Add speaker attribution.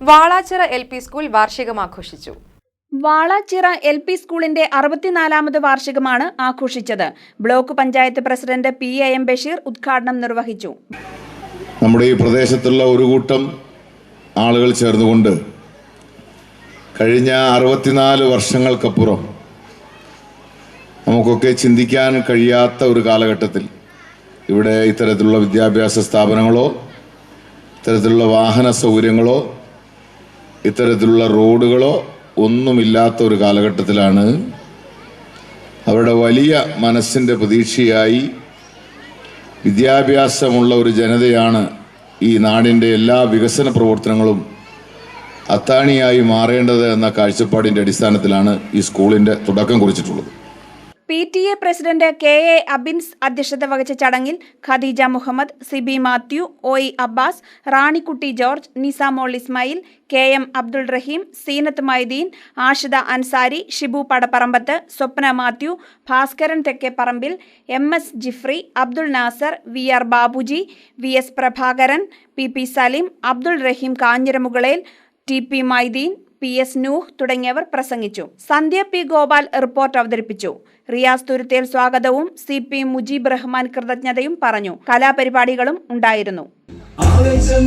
Speaker 1: Valachira L P school വാർഷികം ആഘോഷിച്ചു
Speaker 2: Valachira L P സ്കൂളിന്റെ അറുപത്തിനാലാമത് വാർഷികമാണ് ആഘോഷിച്ചത്. Block panchayat president P A M Basheer ഉദ്ഘാടനം നിർവഹിച്ചു.
Speaker 3: നമ്മുടെ ഈ പ്രദേശത്തുള്ള ഒരു കൂട്ടം ആളുകൾ ചേർന്നുകൊണ്ട് കഴിഞ്ഞ അറുപത്തിനാല് വർഷങ്ങൾക്കപ്പുറം നമുക്കൊക്കെ ചിന്തിക്കാൻ കഴിയാത്ത ഒരു കാലഘട്ടത്തിൽ ഇവിടെ ഇത്തരത്തിലുള്ള വിദ്യാഭ്യാസ സ്ഥാപനങ്ങളോ ഇത്തരത്തിലുള്ള വാഹന സൗകര്യങ്ങളോ ഇത്തരത്തിലുള്ള റോഡുകളോ ഒന്നുമില്ലാത്ത ഒരു കാലഘട്ടത്തിലാണ് അവരുടെ വലിയ മനസ്സിന്റെ പ്രതീക്ഷയായി വിദ്യാഭ്യാസമുള്ള ഒരു ജനതയാണ് ഈ നാടിന്റെ എല്ലാ വികസന പ്രവർത്തനങ്ങളും അത്താണിയായി മാറേണ്ടത് എന്ന കാഴ്ചപ്പാടിന്റെ അടിസ്ഥാനത്തിലാണ് ഈ സ്കൂളിന്റെ തുടക്കം കുറിച്ചിട്ടുള്ളത്.
Speaker 2: P T A president K A Abins അധ്യക്ഷത വഹിച്ച ചടങ്ങിൽ Khadeeja Muhammad Siby Mathew O E Abbas Ranikutty George Nisamol Ismail K M Abdul Rahim Seenath Maideen Ashida Ansari Shibu Padapparambath Swapna Mathew Bhaskaran Thekkeparambil M S Jifri Abdul Nasar V R Babuji V S Prabhakaran P P Saleem Abdul Rahim Kanjiramukalel T P Maideen P S Nooh തുടങ്ങിയവർ പ്രസംഗിച്ചു. സന്ധ്യ P Gopal report അവതരിപ്പിച്ചു. റിയാസ് തുരുത്തേൽ സ്വാഗതവും C P Mujeeb Rahman കൃതജ്ഞതയും പറഞ്ഞു. കലാപരിപാടികളും ഉണ്ടായിരുന്നു.
Speaker 4: ആവേശം